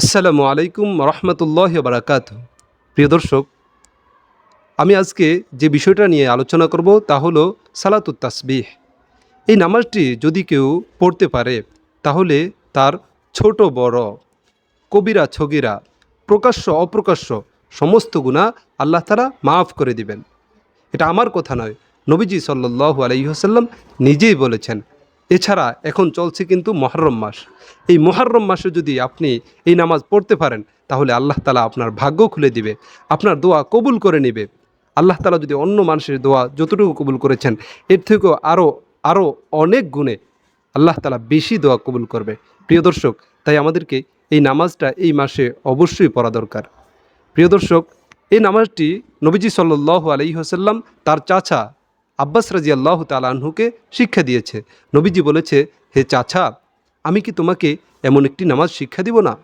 আসসালামু আলাইকুম রহমতুল্লাহ বারাকাত। প্রিয় দর্শক, আমি আজকে যে বিষয়টা নিয়ে আলোচনা করব তা হলো সালাতুত তাসবিহ। এই নামাজটি যদি কেউ পড়তে পারে, তাহলে তার ছোট বড়, কবিরা ছগিরা, প্রকাশ্য অপ্রকাশ্য সমস্ত গুণা আল্লাহ তালা মাফ করে দিবেন। এটা আমার কথা নয়, নবীজি সাল্লু আলাইসাল্লাম নিজেই বলেছেন। এছাড়া এখন চলছে কিন্তু মহরম মাস। এই মহরম মাসে যদি আপনি এই নামাজ পড়তে পারেন, তাহলে আল্লাহ তালা আপনার ভাগ্য খুলে দিবে, আপনার দোয়া কবুল করে নেবে। আল্লাহ তালা যদি অন্য মানুষের দোয়া যতটুকু কবুল করেছেন, এর থেকেও আরও আরও অনেক গুণে আল্লাহ তালা বেশি দোয়া কবুল করবে। প্রিয় দর্শক, তাই আমাদেরকে এই নামাজটা এই মাসে অবশ্যই পড়া দরকার। প্রিয় দর্শক, এই নামাজটি নবীজি সাল্লাহ আলি হাসাল্লাম তার চাচা আব্বাস রাজি আল্লাহ তালাহুকে শিক্ষা দিয়েছে। নবীজি বলেছে, হে চাচা, আমি কি তোমাকে এমন একটি নামাজ শিক্ষা দিব না?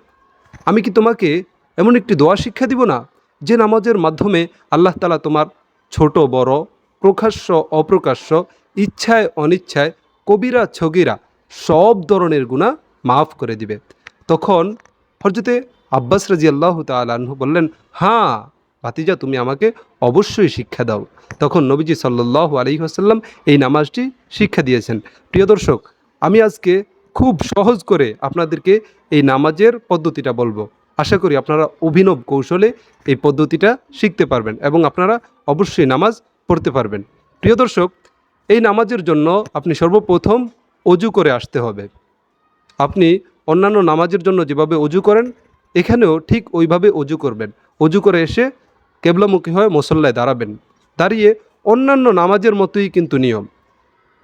আমি কি তোমাকে এমন একটি দোয়া শিক্ষা দিব না? যে নামাজের মাধ্যমে আল্লাহ তালা তোমার ছোট, বড়, প্রকাশ্য, অপ্রকাশ্য, ইচ্ছায়, অনিচ্ছায়, কবিরা, ছগিরা সব ধরনের গুণা মাফ করে দিবে। তখন হরজতে আব্বাস রাজি আল্লাহ তালু বললেন হ্যাঁ ভাতিজা, তুমি আমাকে অবশ্যই শিক্ষা দাও। তখন নবীজি সাল্লাহ আলী আসাল্লাম এই নামাজটি শিক্ষা দিয়েছেন। প্রিয় দর্শক, আমি আজকে খুব সহজ করে আপনাদেরকে এই নামাজের পদ্ধতিটা বলব। আশা করি আপনারা অভিনব কৌশলে এই পদ্ধতিটা শিখতে পারবেন এবং আপনারা অবশ্যই নামাজ পড়তে পারবেন। প্রিয় দর্শক, এই নামাজের জন্য আপনি সর্বপ্রথম অজু করে আসতে হবে। আপনি অন্যান্য নামাজের জন্য যেভাবে অজু করেন, এখানেও ঠিক ওইভাবে অজু করবেন। অজু করে এসে কেবলামুখী হয়ে মুসল্লায় দাঁড়াবেন। দাঁড়িয়ে অন্যান্য নামাজের মতোই কিন্তু নিয়ম।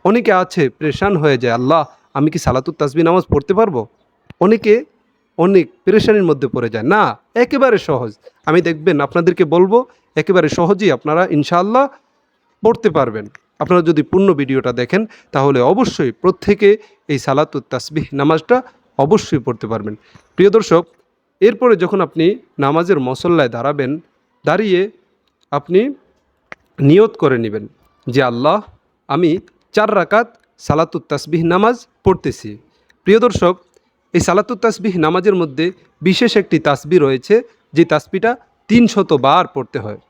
অনেকে আছে, প্রেশান হয়ে যায়, আল্লাহ, আমি কি সালাতুত তাসবি নামাজ পড়তে পারব? অনেকে অনেক পেরেশানির মধ্যে পড়ে যায়, না, একেবারে সহজ। আমি দেখবেন আপনাদেরকে বলব, একেবারে সহজেই আপনারা ইনশাআল্লাহ পড়তে পারবেন। আপনারা যদি পূর্ণ ভিডিওটা দেখেন, তাহলে অবশ্যই প্রত্যেকে এই সালাতুত তাসবিহ নামাজটা অবশ্যই পড়তে পারবেন। প্রিয় দর্শক, এরপরে যখন আপনি নামাজের মসল্লায় দাঁড়াবেন দাঁড়িয়ে আপনি নিয়ত করে নেবেন যে, আল্লাহ, আমি চার রাকাত সালাতুত তাসবিহ নামাজ পড়তেছি। প্রিয় দর্শক, এই সালাতুত তাসবিহ নামাজের মধ্যে বিশেষ একটি তাসবি রয়েছে, যে তাসবিটা তিনশত বার পড়তে হয়।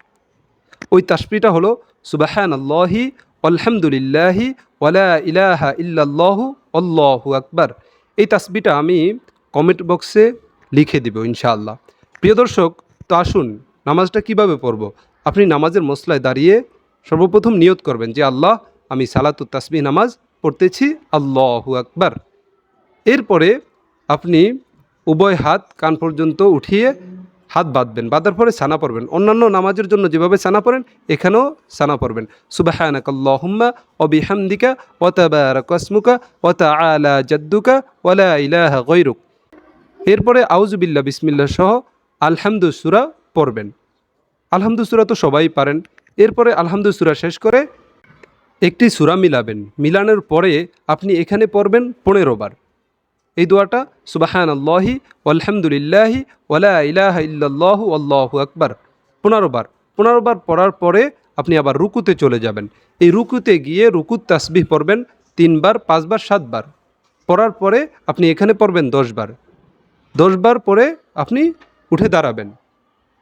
ওই তাসবিটা হলো সুবাহান আল্লাহি আলহামদুলিল্লাহি ওয়ালা ইলাহা ইল্লাল্লাহু আল্লাহু আকবার। এই তাসবিটা আমি কমেন্ট বক্সে লিখে দিব ইনশাআল্লাহ। প্রিয় দর্শক, তো আসুন নামাজটা কীভাবে পড়ব? আপনি নামাজের মশলায় দাঁড়িয়ে সর্বপ্রথম নিয়ত করবেন যে, আল্লাহ, আমি সালাতু তাসবিহ নামাজ পড়তেছি, আল্লাহু আকবার। এরপরে আপনি উভয় হাত কান পর্যন্ত উঠিয়ে হাত বাঁধবেন, বাঁধার পরে সানা পড়বেন। অন্যান্য নামাজের জন্য যেভাবে সানা পড়েন, এখানেও সানা পড়বেন। সুবাহানাকাল্লাহুম্মা অবিহামদিকা ওয়াতাবারাকাসমুকা ওয়াতা আলা জাদ্দুকা ওয়ালা ইলাহা গৈরুক এরপরে আউজুবিল্লা বিসমিল্লা সহ আলহামদু সুরা পড়বেন। আলহামদু সুরা তো সবাই পারেন। এরপরে আলহামদু সুরা শেষ করে একটি সুরা মিলাবেন। মিলানোর পরে আপনি এখানে পড়বেন পনেরো বার। এই দোয়াটা সুবাহান আল্লাহি আলহামদুলিল্লাহি ওয়ালা ইলাহ ইল্লাল্লাহু আল্লাহু আকবার। পনেরো বার। পনেরো বার পড়ার পরে আপনি আবার রুকুতে চলে যাবেন। এই রুকুতে গিয়ে রুকুত তাসবিহ পড়বেন তিনবার পাঁচবার সাতবার পড়ার পরে আপনি এখানে পড়বেন দশবার দশবার পরে আপনি উঠে দাঁড়াবেন।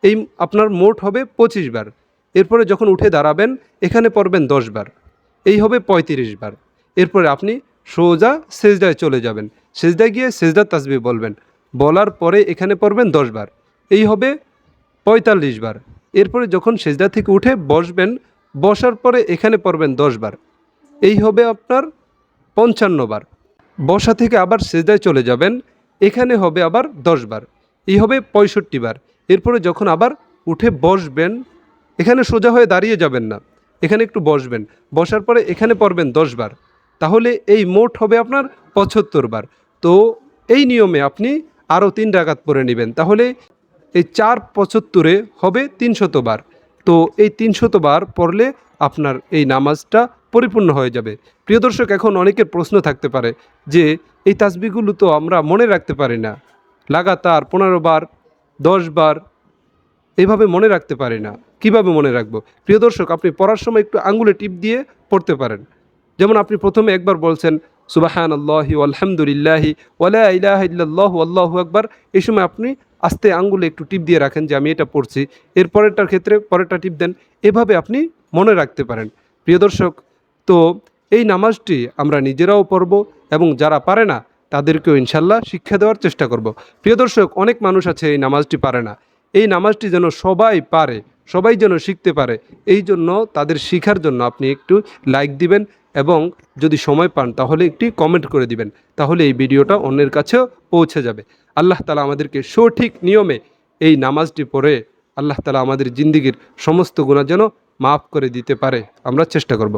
এই আপনার মোট হবে পঁচিশ বার। এরপরে যখন উঠে দাঁড়াবেন, এখানে পড়বেন দশ বার। এই হবে পঁয়ত্রিশ বার। এরপরে আপনি সোজা সেজদায় চলে যাবেন। সেজদায় গিয়ে সেজদার তাসবি বলবেন। বলার পরে এখানে পড়বেন দশ বার। এই হবে পঁয়তাল্লিশ বার। এরপরে যখন সেজদা থেকে উঠে বসবেন, বসার পরে এখানে পড়বেন দশ বার। এই হবে আপনার পঞ্চান্ন বার। বসা থেকে আবার সেজদায় চলে যাবেন, এখানে হবে আবার দশ বার। এই হবে পঁয়ষট্টি বার। এরপরে যখন আবার উঠে বসবেন, এখানে সোজা হয়ে দাঁড়িয়ে যাবেন না, এখানে একটু বসবেন। বসার পরে এখানে পড়বেন দশ বার। তাহলে এই মোট হবে আপনার পঁচাত্তর বার। তো এই নিয়মে আপনি আরও তিন রাগাত পরে নেবেন। তাহলে এই চার পঁচাত্তরে হবে তিনশত বার। তো এই তিনশত বার পড়লে আপনার এই নামাজটা পরিপূর্ণ হয়ে যাবে। প্রিয় দর্শক, এখন অনেকের প্রশ্ন থাকতে পারে যে, এই তাসবিগুলো তো আমরা মনে রাখতে পারি না। লাগাতার পনেরো বার দশ বার এইভাবে মনে রাখতে পারি না। কীভাবে মনে রাখব? প্রিয় দর্শক, আপনি পড়ার সময় একটু আঙ্গুলে টিপ দিয়ে পড়তে পারেন। যেমন আপনি প্রথমে একবার বলছেন সুবাহান আল্লাহি আলহামদুলিল্লাহি ওয়ালা ইলাহ ইল্লাল্লাহ আল্লাহু আকবার। এই সময় আপনি আস্তে আঙ্গুলে একটু টিপ দিয়ে রাখেন যে, আমি এটা পড়ছি। এর পরেরটার ক্ষেত্রে পরেরটা টিপ দেন। এভাবে আপনি মনে রাখতে পারেন। প্রিয় দর্শক, তো এই নামাজটি আমরা নিজেরাও পড়ব এবং যারা পারে না তাদেরকেও ইনশাল্লাহ শিক্ষা দেওয়ার চেষ্টা করব। প্রিয় দর্শক, অনেক মানুষ আছে এই নামাজটি পারে না। এই নামাজটি যেন সবাই পারে, সবাই যেন শিখতে পারে, এই জন্য তাদের শিখার জন্য আপনি একটু লাইক দিবেন এবং যদি সময় পান তাহলে একটি কমেন্ট করে দিবেন, তাহলে এই ভিডিওটা অন্যের কাছেও পৌঁছে যাবে। আল্লাহ তালা আমাদেরকে সঠিক নিয়মে এই নামাজটি পড়ে, আল্লাহ তালা আমাদের জিন্দিগির সমস্ত গুণা যেন মাফ করে দিতে পারে, আমরা চেষ্টা করব।